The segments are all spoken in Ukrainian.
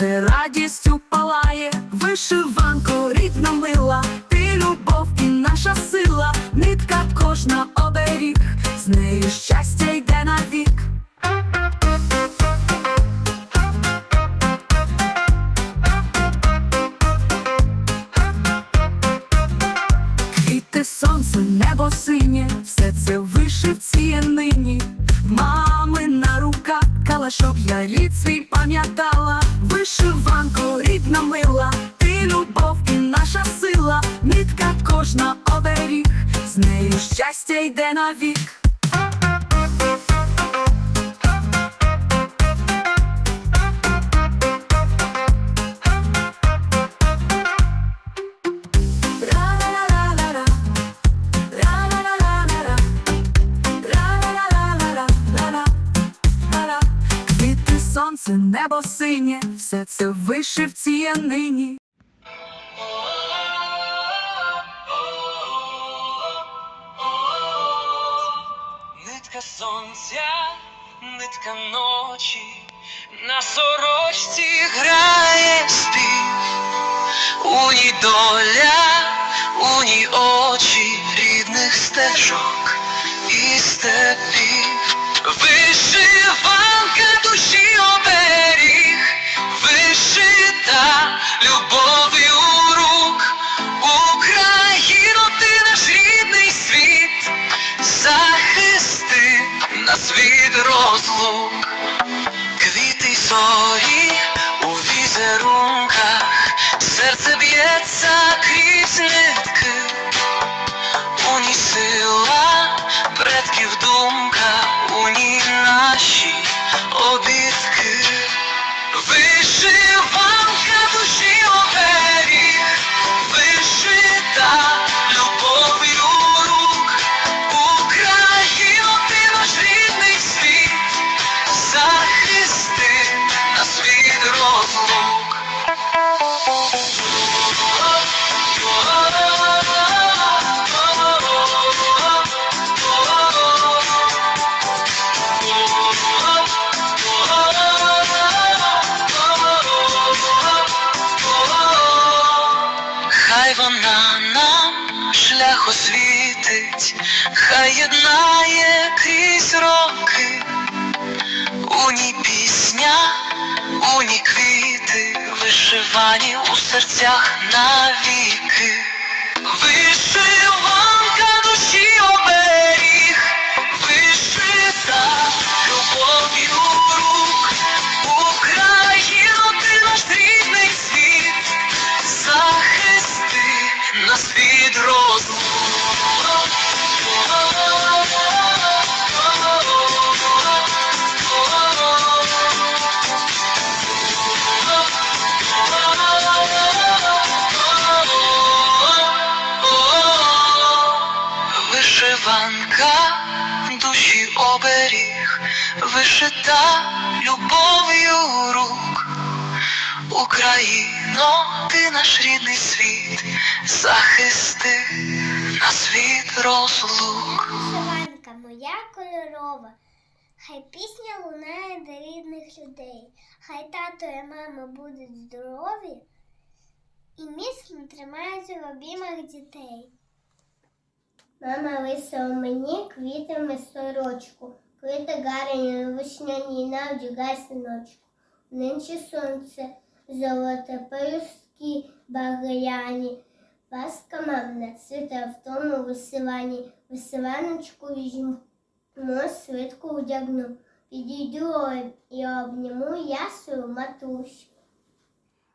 серце радістю палає, вишиванко рідна мила, ти любов і наша сила, нитка кожна оберіг, з нею щастя йде навік. Квіти, сонце, небо синє, все це вишивці нині. Мамина рука, калашок я рід свій пам'ятала. Вишиванко, рідна мила, ти любов і наша сила, нитка кожна оберіг, з нею щастя йде навік. Сонце, небо синє, все це вишивці є нині. Нитка сонця, нитка ночі, на сорочці грає спів, у ній доля, у ній очі рідних стежок і степів, серце б'ється Хай вона нам шлях освітить, хай єднає крізь роки, у ній пісня, у ній квіти, вишивані у серцях навіки. Вишиванка Вишиванка душі оберіг, вишита любов'ю рук. Україно, ти наш рідний світ, захисти нас від розлук. Вишиванка моя кольорова, хай пісня лунає до рідних людей, хай тато і мама будуть здорові і міцно тримаються в обіймах дітей. Мама висила мені квітами сорочку, квіти гарні вишняні навдягай синочку. Нинче сонце, золоте пелюстки багряні, Паска мамна цвіте в тому висиванні, висиваночку візьму, мос свитку вдягну, підійду і обніму я свою матусю.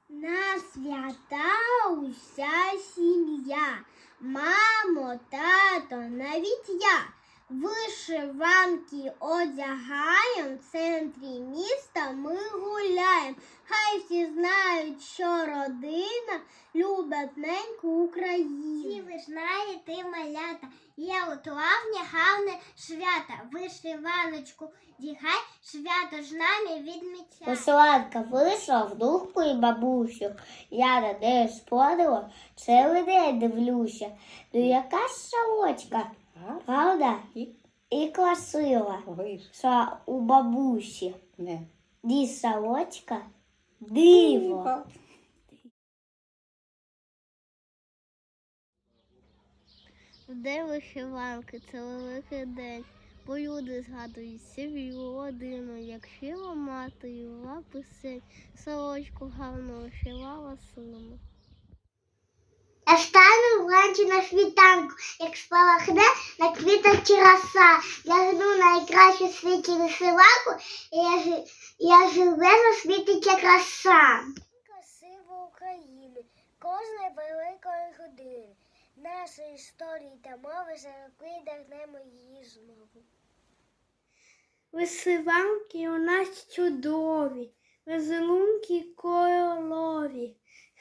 На свята уся сім'я, мамо, тато, навіть я. Вишиванки одягаєм, в центрі міста ми гуляєм. Хай всі знають, що родина любить неньку Україну. Всі ви знаєте, малята, є у травні гарне свята. Вишиваночку дігай, свято ж нами відмічай. Посиланка вийшла в духу і бабусю. Я на неї сподила, цілий день дивлюся. Ну яка ж шалочка, правда? І І красива, вийш. що у бабусі. Не. Ді шалочка, Диво. День вишиванки це великий день, бо люди згадують сім'ю, родину, як шила мати, і вела писень, сорочку гарно вишивала сину. Я вранці на світанку, як спалахне на квіточці роса. Лягну найкращу в світі веселаку, і я, я живе засвітиться краса. Красиво України, кожної великої години. Нашої історії та мови зарокли її знову. Висиванки у нас чудові, везелунки кольорові.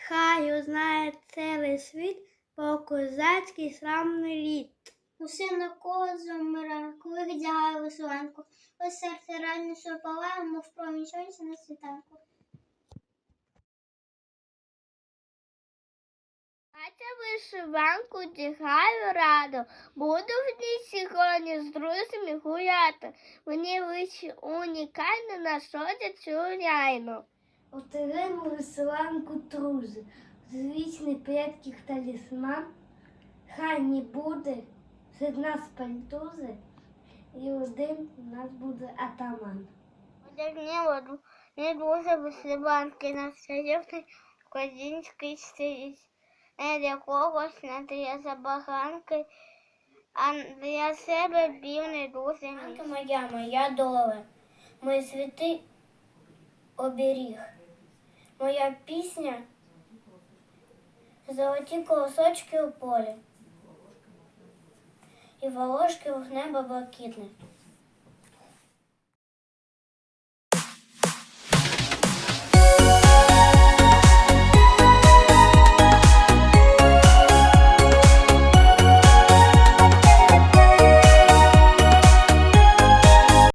Хай узнає цілий світ про козацький славний рід. Усе на козом коли вдягає вишиванку. Ось серце раніше палає, мов промінь сонця на світанку. Бача вишиванку дягаю радо, буду в ній сьогодні з друзями гуляти. Мені вичі унікально нашодять цю ряйну. Отеремо висиланку трузи, звичний предків талісман. Хай не буде серед нас пальтузи, і один у нас буде атаман. Одягніло не дуже вишиванки на козінський стоїть. Не для когось, не для забаганки, а для себе бів не дуже міць. моя, моя доля, мої світи оберіг. Моя пісня золоті колосочки у полі і волошки в неба блакитне.